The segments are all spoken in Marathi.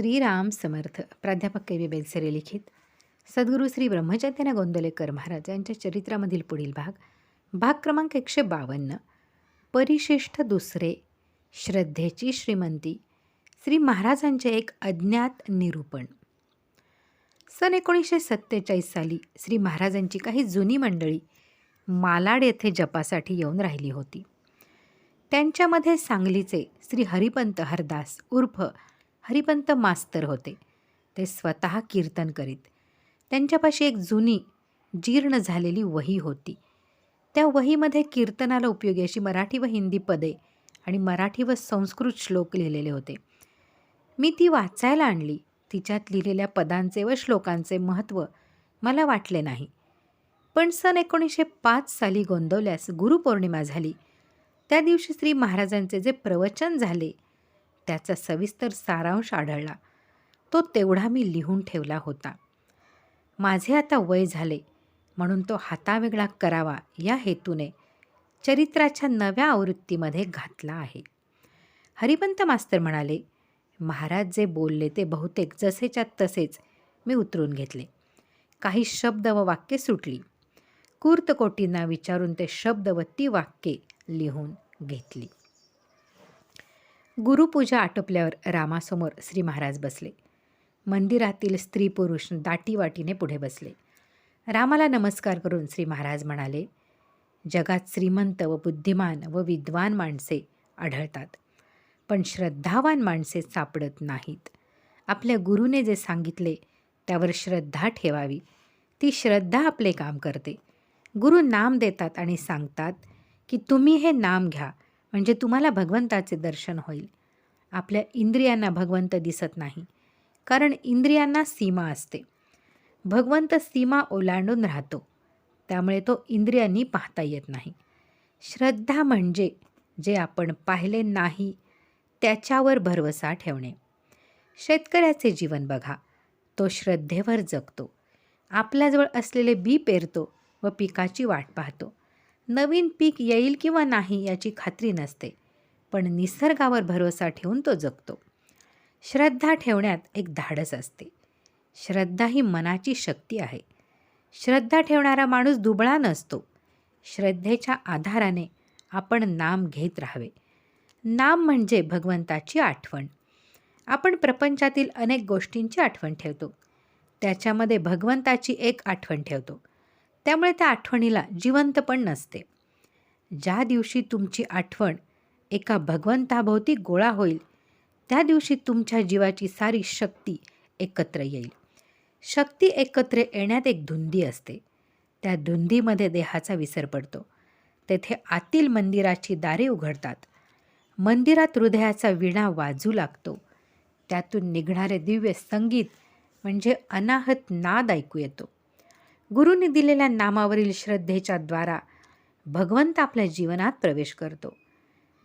श्रीराम समर्थ प्राध्यापक के व्ही बेलसरे लिखित सद्गुरू श्री ब्रह्मचैतन्य गोंदलेकर महाराज यांच्या चरित्रामधील पुढील भाग भाग क्रमांक एकशे बावन्न परिशिष्ट दुसरे श्रद्धेची श्रीमंती श्री महाराजांचे एक अज्ञात निरूपण. सन एकोणीसशे सत्तेचाळीस साली श्री महाराजांची काही जुनी मंडळी मालाड येथे जपासाठी येऊन राहिली होती. त्यांच्यामध्ये सांगलीचे श्री हरिपंत हरदास उर्फ हरिपंत मास्तर होते. ते स्वतः कीर्तन करीत. त्यांच्यापाशी एक जुनी जीर्ण झालेली वही होती. त्या वहीमध्ये कीर्तनाला उपयोगी अशी मराठी व हिंदी पदे आणि मराठी व संस्कृत श्लोक लिहिलेले होते. मी ती वाचायला आणली. तिच्यात लिहिलेल्या पदांचे व श्लोकांचे महत्त्व मला वाटले नाही. पण सन एकोणीसशे पाच साली गोंदवल्यास गुरुपौर्णिमा झाली. त्या दिवशी श्री महाराजांचे जे प्रवचन झाले त्याचा सविस्तर सारांश आढळला. तो तेवढा मी लिहून ठेवला होता. माझे आता वय झाले म्हणून तो हातावेगळा करावा या हेतूने चरित्राच्या नव्या आवृत्तीमध्ये घातला आहे. हरिपंत मास्तर म्हणाले महाराज जे बोलले ते बहुतेक जसेच्या तसेच मी उतरून घेतले. काही शब्द व वाक्ये सुटली. कूर्तकोटींना विचारून ते शब्द व ती वाक्ये लिहून घेतली. गुरुपूजा आटोपल्यावर रामासमोर श्री महाराज बसले. मंदिरातील स्त्री पुरुष दाटीवाटीने पुढे बसले. रामाला नमस्कार करून श्री महाराज म्हणाले जगात श्रीमंत व बुद्धिमान व विद्वान माणसे आढळतात पण श्रद्धावान माणसे सापडत नाहीत. आपल्या गुरुने जे सांगितले त्यावर श्रद्धा ठेवावी. ती श्रद्धा आपले काम करते. गुरु नाम देतात आणि सांगतात की तुम्ही हे नाम घ्या म्हणजे तुम्हाला भगवंताचे दर्शन होईल. आपल्या इंद्रियांना भगवंत दिसत नाही. कारण इंद्रियांना सीमा असते. भगवंत सीमा ओलांडून राहतो. त्यामुळे तो इंद्रियांनी पाहता येत नाही. श्रद्धा म्हणजे जे आपण पाहिले नाही त्याच्यावर भरवसा ठेवणे. शेतकऱ्याचे जीवन बघा. तो श्रद्धेवर जगतो. आपल्याजवळ असलेले बी पेरतो व पिकाची वाट पाहतो. नवीन पीक येईल किंवा नाही याची खात्री नसते पण निसर्गावर भरोसा ठेवून तो जगतो. श्रद्धा ठेवण्यात एक धाडस असते. श्रद्धा ही मनाची शक्ती आहे. श्रद्धा ठेवणारा माणूस दुबळा नसतो. श्रद्धेच्या आधाराने आपण नाम घेत राहावे. नाम म्हणजे भगवंताची आठवण. आपण प्रपंचातील अनेक गोष्टींची आठवण ठेवतो. त्याच्यामध्ये भगवंताची एक आठवण ठेवतो. त्यामुळे त्या आठवणीला जिवंत पण नसते. ज्या दिवशी तुमची आठवण एका भगवंताभोवती गोळा होईल त्या दिवशी तुमच्या जीवाची सारी शक्ती एकत्र येईल. शक्ती एकत्र येण्यात एक धुंदी असते. त्या धुंदीमध्ये देहाचा विसर पडतो. तेथे आतील मंदिराची दारे उघडतात. मंदिरात हृदयाचा विणा वाजू लागतो. त्यातून निघणारे दिव्य संगीत म्हणजे अनाहत नाद ऐकू येतो. गुरुनी दिलेल्या नामावरील श्रद्धेच्या द्वारा भगवंत आपल्या जीवनात प्रवेश करतो.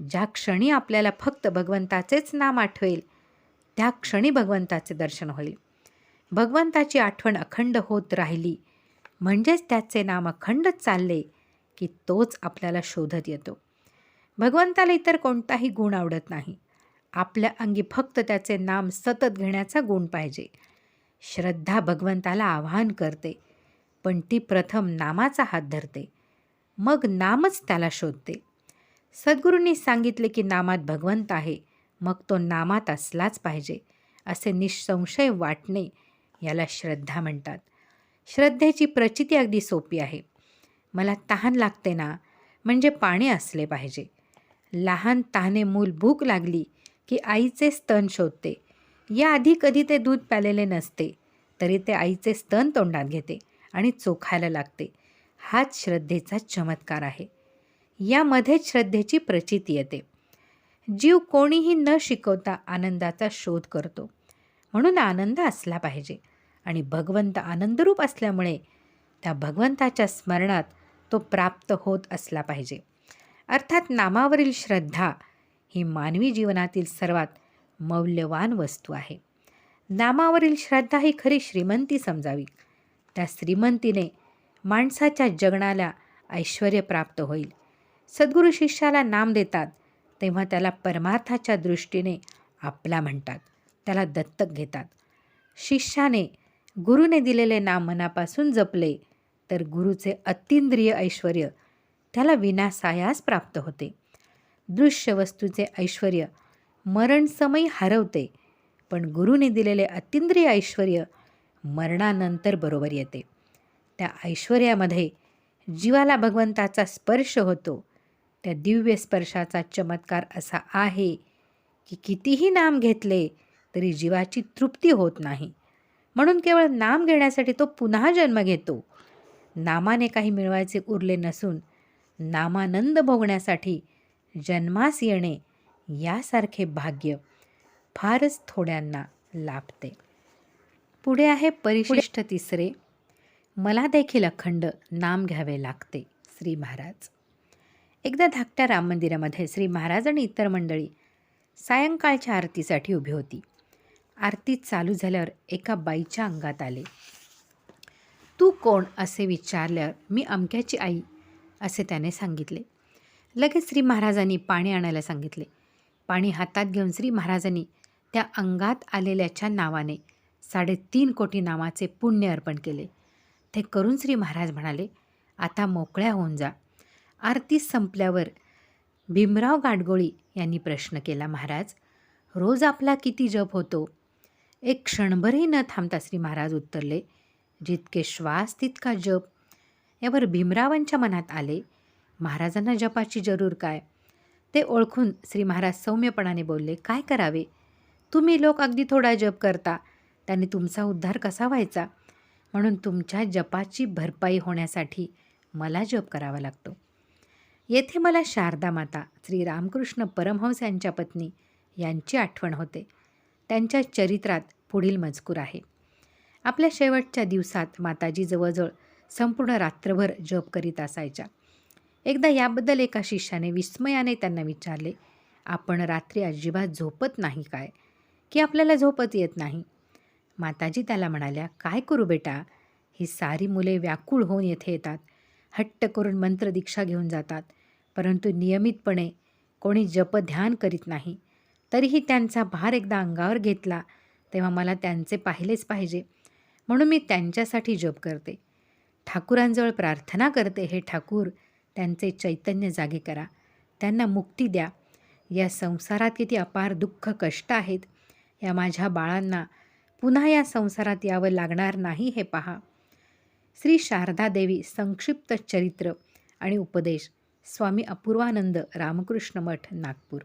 ज्या क्षणी आपल्याला फक्त भगवंताचेच नाम आठवेल त्या क्षणी भगवंताचे दर्शन होईल. भगवंताची आठवण अखंड होत राहिली म्हणजेच त्याचे नाम अखंडच चालले की तोच आपल्याला शोधत येतो. भगवंताला इतर कोणताही गुण आवडत नाही. आपल्या अंगी फक्त त्याचे नाम सतत घेण्याचा गुण पाहिजे. श्रद्धा भगवंताला आवाहन करते. पण ती प्रथम नामाचा हात धरते. मग नामच त्याला शोधते. सद्गुरूंनी सांगितले की नामात भगवंत आहे. मग तो नामात असलाच पाहिजे असे निःसंशय वाटणे याला श्रद्धा म्हणतात. श्रद्धेची प्रचिती अगदी सोपी आहे. मला तहान लागते ना म्हणजे पाणी असले पाहिजे. लहान तहाने मूल भूक लागली की आईचे स्तन शोधते. याआधी कधी ते दूध प्यालेले नसते तरी ते आईचे स्तन तोंडात घेते. आणि चोखायला लागते. हाच श्रद्धेचा चमत्कार आहे. यामध्येच श्रद्धेची प्रचिती येते. जीव कोणीही न शिकवता आनंदाचा शोध करतो. म्हणून आनंद असला पाहिजे आणि भगवंत आनंदरूप असल्यामुळे त्या भगवंताच्या स्मरणात तो प्राप्त होत असला पाहिजे. अर्थात नामावरील श्रद्धा ही मानवी जीवनातील सर्वात मौल्यवान वस्तू आहे. नामावरील श्रद्धा ही खरी श्रीमंती समजावी. त्या श्रीमंतीने माणसाच्या जगणाला ऐश्वर प्राप्त होईल. सद्गुरू शिष्याला नाम देतात तेव्हा त्याला परमार्थाच्या दृष्टीने आपला म्हणतात. त्याला दत्तक घेतात. शिष्याने गुरुने दिलेले नाम मनापासून जपले तर गुरुचे अतिंद्रिय ऐश्वर त्याला विनासायास प्राप्त होते. दृश्य वस्तूचे ऐश्वर मरणसमयी हरवते पण गुरुने दिलेले अतिंद्रिय ऐश्वर मरणानंतर बरोबर येते. त्या ऐश्वर्यामध्ये जीवाला भगवंताचा स्पर्श होतो. त्या दिव्य स्पर्शाचा चमत्कार असा आहे की कितीही नाम घेतले तरी जीवाची तृप्ती होत नाही. म्हणून केवळ नाम घेण्यासाठी तो पुन्हा जन्म घेतो. नामाने काही मिळवायचे उरले नसून नामानंद भोगण्यासाठी जन्मास येणे यासारखे भाग्य फारच थोड्यांना लाभते. पुढे आहे परिशिष्ट तिसरे. मला देखील अखंड नाम घ्यावे लागते श्री महाराज. एकदा धाकट्या राम मंदिरामध्ये श्री महाराज आणि इतर मंडळी सायंकाळच्या आरतीसाठी उभी होती. आरती चालू झाल्यावर एका बाईच्या अंगात आले. तू कोण? असे विचारल्यावर मी अमक्याची आई असे त्याने सांगितले. लगेच श्री महाराजांनी पाणी आणायला सांगितले. पाणी हातात घेऊन श्री महाराजांनी त्या अंगात आलेल्याच्या नावाने साडेतीन कोटी नावाचे पुण्य अर्पण केले. ते करून श्री महाराज म्हणाले आता मोकळ्या होऊन जा. आरती संपल्यावर भीमराव गाडगोळी यांनी प्रश्न केला महाराज रोज आपला किती जप होतो? एक क्षणभरही न थांबता श्री महाराज उत्तरले जितके श्वास तितका जप. यावर भीमरावांच्या मनात आले महाराजांना जपाची जरूर काय? ते ओळखून श्री महाराज सौम्यपणाने बोलले काय करावे? तुम्ही लोक अगदी थोडा जप करता. त्याने तुमचा उद्धार कसा व्हायचा? म्हणून तुमच्या जपाची भरपाई होण्यासाठी मला जप करावा लागतो. येथे मला शारदा माता श्री रामकृष्ण परमहंस यांच्या पत्नी यांची आठवण होते. त्यांच्या चरित्रात पुढील मजकूर आहे. आपल्या शेवटच्या दिवसात माताजी जवळजवळ संपूर्ण रात्रभर जप करीत असायच्या. एकदा याबद्दल एका शिष्याने विस्मयाने त्यांना विचारले आपण रात्री अजिबात झोपत नाही काय? की आपल्याला झोपत येत नाही? माताजी त्याला म्हणाल्या काय करू बेटा? ही सारी मुले व्याकुळ होऊन येथे येतात. हट्ट करून मंत्रदीक्षा घेऊन जातात. परंतु नियमितपणे कोणी जपध्यान करीत नाही. तरीही त्यांचा भार एकदा अंगावर घेतला तेव्हा मला त्यांचे पाहिलेच पाहिजे. म्हणून मी त्यांच्यासाठी जप करते. ठाकूरांजवळ प्रार्थना करते हे ठाकूर त्यांचे चैतन्य जागे करा. त्यांना मुक्ती द्या. या संसारात किती अपार दुःख कष्ट आहेत. या माझ्या बाळांना पुन्हा या संसारात यावं लागणार नाही हे पहा. श्री शारदा देवी संक्षिप्त चरित्र आणि उपदेश. स्वामी अपूर्वानंद रामकृष्ण मठ नागपूर.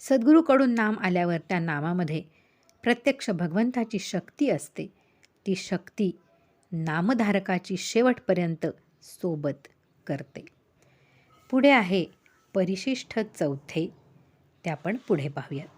सद्गुरूकडून नाम आल्यावर त्या नामामध्ये प्रत्यक्ष भगवंताची शक्ती असते. ती शक्ती नामधारकाची शेवटपर्यंत सोबत करते. पुढे आहे परिशिष्ट चौथे. ते आपण पुढे पाहूयात.